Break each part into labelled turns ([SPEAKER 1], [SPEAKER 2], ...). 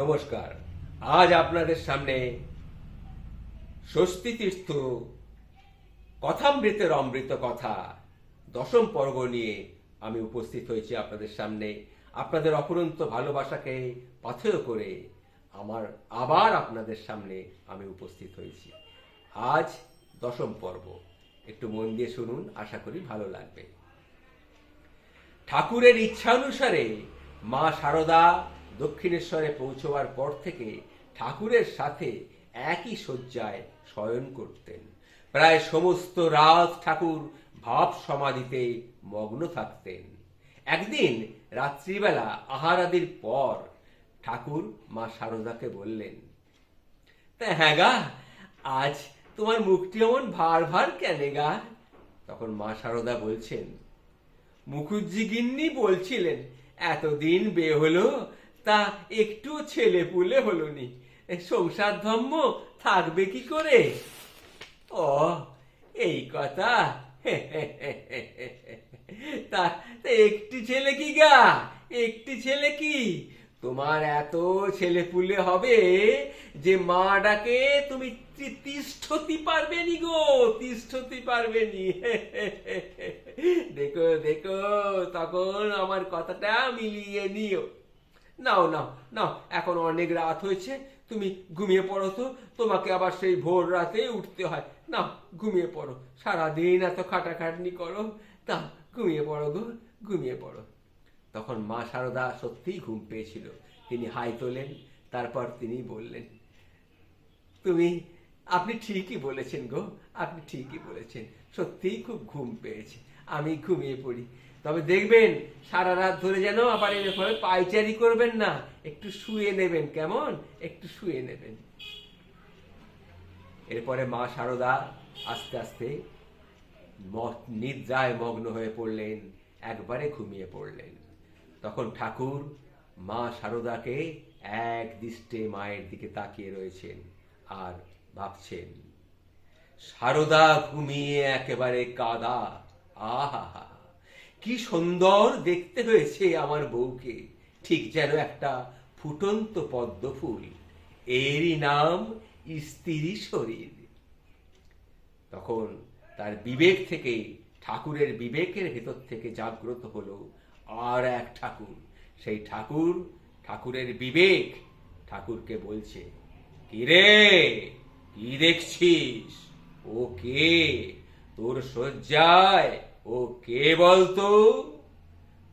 [SPEAKER 1] নমস্কার। আজ আপনাদের সামনে স্বস্তি তীর্থ কথামৃতের অমৃত কথা দশম পর্ব নিয়ে আমি উপস্থিত হয়েছি আপনাদের সামনে। আপনাদের অপরন্ত ভালোবাসাকে পাথেয় করে আমার আবার আপনাদের সামনে আমি উপস্থিত হয়েছি। আজ দশম পর্ব। একটু মন দিয়ে শুনুন, আশা করি ভালো লাগবে। ঠাকুরের ইচ্ছানুসারে মা শারদা দক্ষিণেশ্বরে পৌঁছবার পর থেকে ঠাকুরের সাথে একই শয্যায় শয়ন করতেন। প্রায় সমস্ত রাত ঠাকুর ভাব সমাধিতে মগ্ন থাকতেন। একদিন রাত্রিবেলা আহারাদির পর ঠাকুর মা সারদাকে বললেন, তা হ্যাঁ গা, আজ তোমার মুখটি এমন ভার ভার কেনে গা? তখন মা সারদা বলছেন মুখুজ্জি গিন্নি বলছিলেন, এতদিন বে হলো তা একটু ছেলে পুলে হলো নি সংসার ধর্ম থাকবে কি করে? ও, এই কথা। তা একটি ছেলে কি গা? একটি ছেলে কি? তোমার এত ছেলে পুলে হবে যে মা ডাকে তুমি তিষ্ঠতি পারবে নি গো, তিষ্ঠতি পারবে নি। দেখো দেখো, তখন আমার কথাটা মিলিয়ে নিও। নাও নাও নাও। এখন অনেক রাত হয়েছে, তুমি ঘুমিয়ে পড়ো তো, তোমাকে আবার সেই ভোর রাতে উঠতে হয়। না ঘুমিয়ে পড়ো। সারাদিন এত খাটাখাটনি করো। তা ঘুমিয়ে পড়ো গো, ঘুমিয়ে পড়ো। তখন মা সারদা সত্যিই ঘুম পেয়েছিল। তিনি হাই তোলেন, তারপর তিনি বললেন, তুমি, আপনি ঠিকই বলেছেন গো, আপনি ঠিকই বলেছেন। সত্যিই খুব ঘুম পেয়েছে। আমি ঘুমিয়ে পড়ি। তবে দেখবেন, সারা রাত ধরে যেন আবার এরকম পাইচারি করবেন না। একটু শুয়ে নেবেন, কেমন? একটু শুয়ে নেবেন। এরপরে মা শারদা আস্তে আস্তে নিদ্রায় মগ্ন হয়ে পড়লেন, একবারে ঘুমিয়ে পড়লেন। তখন ঠাকুর মা শারদাকে এক দৃষ্টে মায়ের দিকে তাকিয়ে রয়েছেন আর ভাবছেন শারদা ঘুমিয়ে একেবারে কাদা, আহা কি সুন্দর দেখতে হয়েছে আমার বউকে। ঠিক যেন একটা ফুটন্ত পদ্ম ফুল এরই নাম স্ত্রী শরীর। তখন তার বিবেক থেকে, ঠাকুরের বিবেকের ভেতর থেকে জাগ্রত হলো আর এক ঠাকুর। সেই ঠাকুর, ঠাকুরের বিবেক ঠাকুরকে বলছে, কিরে, কি দেখছিস? ও কে? তোর শয্যায় ও কে বলতো?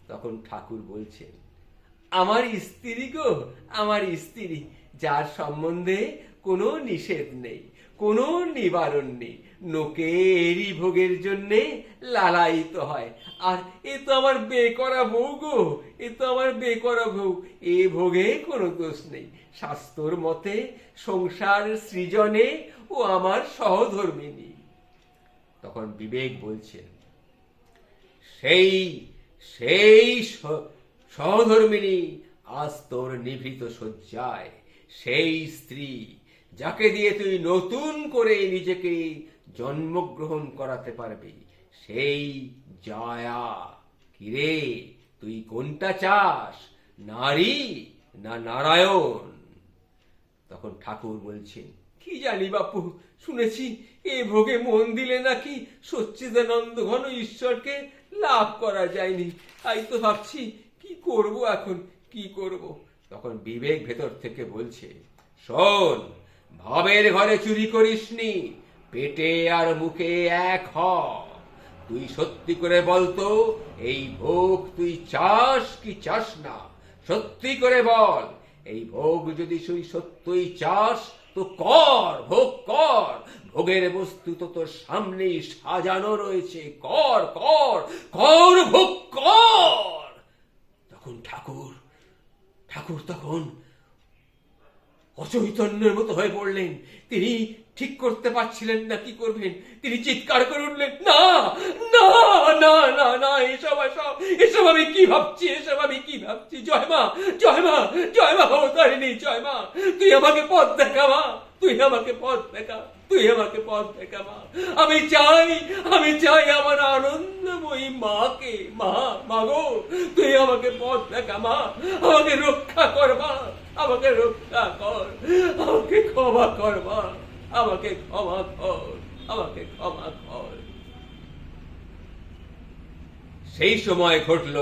[SPEAKER 1] তখন ঠাকুর বলছেন, আমার স্ত্রী গো, আমার স্ত্রী, যার সম্বন্ধে কোনো নিষেধ নেই, কোনো নিবারণ নেই, নোকে এরই ভোগের জন্যে লালায়িত হয়। আর এ তো আমার বে করা বউ গো, এ তো আমার বে করা বউ, এ ভোগে কোনো দোষ নেই। শাস্ত্রর মতে সংসার সৃজনে ও আমার সহধর্মিনী। তখন বিবেক বলছেন সেই সেই সহধর্মিনী আজ তোর নিভৃত শয্যায়। সেই স্ত্রী যাকে দিয়ে তুই নতুন করে নিজেকে জন্মগ্রহণ করাতে পারবি, সেই জয়া। কিরে, তুই কোনটা চাস, নারী না নারায়ণ? তখন ঠাকুর বলছেন, কি জানি বাপু শুনেছি, এ ভোগে মন দিলে নাকি সচ্চিদানন্দ ঘন ঈশ্বরকে লাভ করা যায়নি। তাই তো ভাবছি, কি করব এখন? কি করব? তখন বিবেক ভেতর থেকে বলছে, শোন, ভাবের ঘরে চুরি করিসনি পেটে আর মুখে এক হ। তুই সত্যি করে বলতো এই ভোগ তুই চাস কি চাস না? সত্যি করে বল, এই ভোগ যদি তুই সত্যই চাস তো কর, ভোগ কর। ভোগের বস্তু তো তোর সামনেই সাজানো রয়েছে। কর কর কর, ভোগ কর। তখন ঠাকুর ঠাকুর তখন অচৈতন্যের মতো হয়ে পড়লেন। তিনি ঠিক করতে পারছিলেন না, কি করবেন? তিনি চিৎকার করে উঠলেন, না না না না না, এসব এসব এসব আমি কি ভাবছি, এসব আমি কি ভাবছি? জয় মা জয় মা জয় মা, অবতারিণী তুই আমাকে পথ দেখা মা, তুই আমাকে পথ দেখা, তুই আমাকে পথ দেখা মা। আমি চাই আমি চাই আমার আনন্দময়ী মাকে, মা মাগো তুই আমাকে পথ দেখা মা, আমাকে রক্ষা কর মা, আমাকে রক্ষা কর, আমাকে ক্ষমা কর আমাকে ক্ষমা কর, আমাকে ক্ষমা কর। সেই সময় ঘটল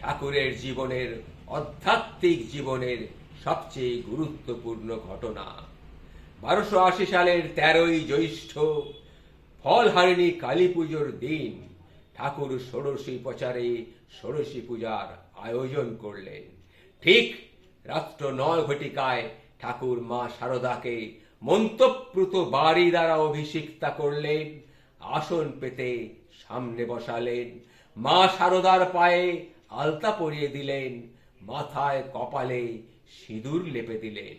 [SPEAKER 1] ঠাকুরের জীবনের আধ্যাত্মিক জীবনের সবচেয়ে গুরুত্বপূর্ণ ঘটনা। বারোশো আশি সালের তেরোই জ্যৈষ্ঠ ফলহারিণী কালী পুজোর দিন ঠাকুর ষোড়শী প্রচারে ষোড়শী পূজার আয়োজন করলেন। ঠিক রাত্র নয় ঘটিকায় ঠাকুর মা শারদাকে মন্তপ্রুত বাড়ি দ্বারা অভিষিক্তা করলেন, আসন পেতে সামনে বসালেন। মা সারদার পায়ে আলতা পরিয়ে দিলেন, মাথায় কপালে সিঁদুর লেপে দিলেন।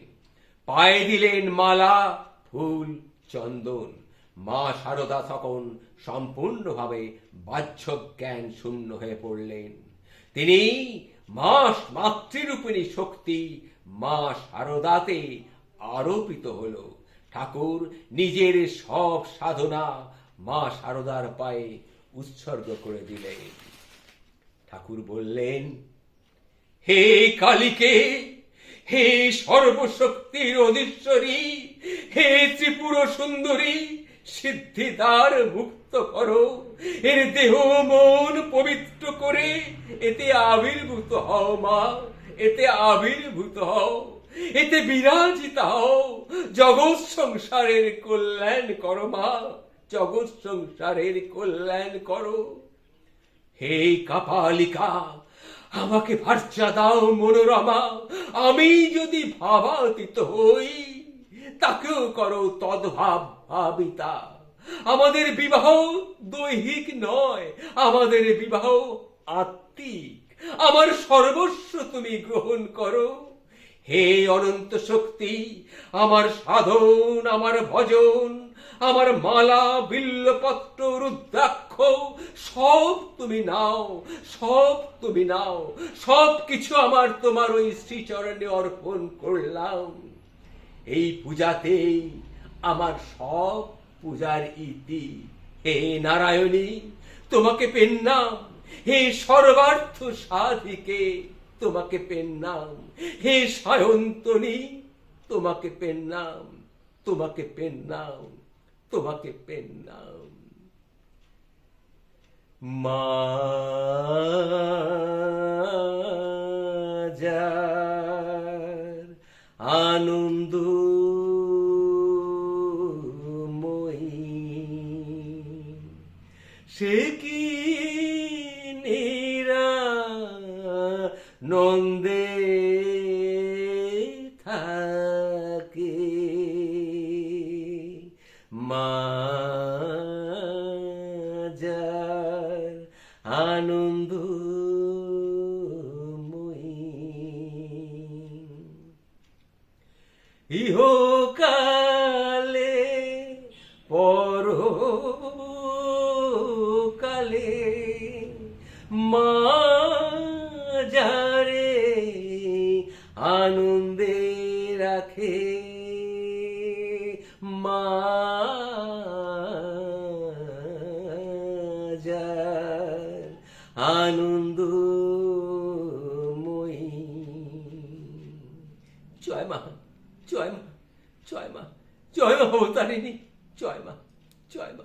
[SPEAKER 1] পায়ে দিলেন মালা, ফুল, চন্দন। মা সারদা তখন সম্পূর্ণভাবে বাহ্য জ্ঞান শূন্য হয়ে পড়লেন। তিনি মা মাতৃরূপিণী শক্তি মা শারদাতে আরোপিত হল। ঠাকুর নিজের সব সাধনা মা সারদার পায়ে উৎসর্গ করে দিলেন। ঠাকুর বললেন, হে কালীকে, হে সর্বশক্তির অধীশ্বরী, হে ত্রিপুর সুন্দরী, সিদ্ধিদার মুক্ত করো। এর দেহ মন পবিত্র করে এতে আবির্ভূত হও মা, এতে আবির্ভূত হও, এতে বিরাজিত হও। জগৎ সংসারের কল্যাণ করো মা। জগৎ সংসারের কল্যাণ করো। হে কাপালিকা, আমাকে ভার্চা দাও মনোরমা, আমি যদি ভাবাতীত হই, তাকেও করো তদ্ভাব ভাবিতা। আমাদের বিবাহ দৈহিক নয়, আমাদের বিবাহ আত্মিক। আমার সর্বস্ব তুমি গ্রহণ করো। হে অনন্ত শক্তি, আমার সাধন, আমার ভজন আমার মালা, বিল্লপত্র, রুদ্রাক্ষ, সব তুমি নাও, সব তুমি নাও, সব কিছু আমার তোমার ওই শ্রীচরণে অর্পণ করলাম। এই পূজাতেই আমার সব পূজার ইতি। হে নারায়ণী, তোমাকে পেন্নাম। হে সর্বার্থ সাধিকে তোমাকে পেন্নাম। হে সায়ন্তনী, তোমাকে পেন্নাম তোমাকে পেন্নাম। তোমাকে পেন্নাম মা আনন্দ সে কি নিরা নন্দে মা যার আনন্দ ইহকালে পরকালে মা যার আনন্দ জয় মা জয় মা জয় মা জয় মা অবতারিণী জয় মা জয় মা।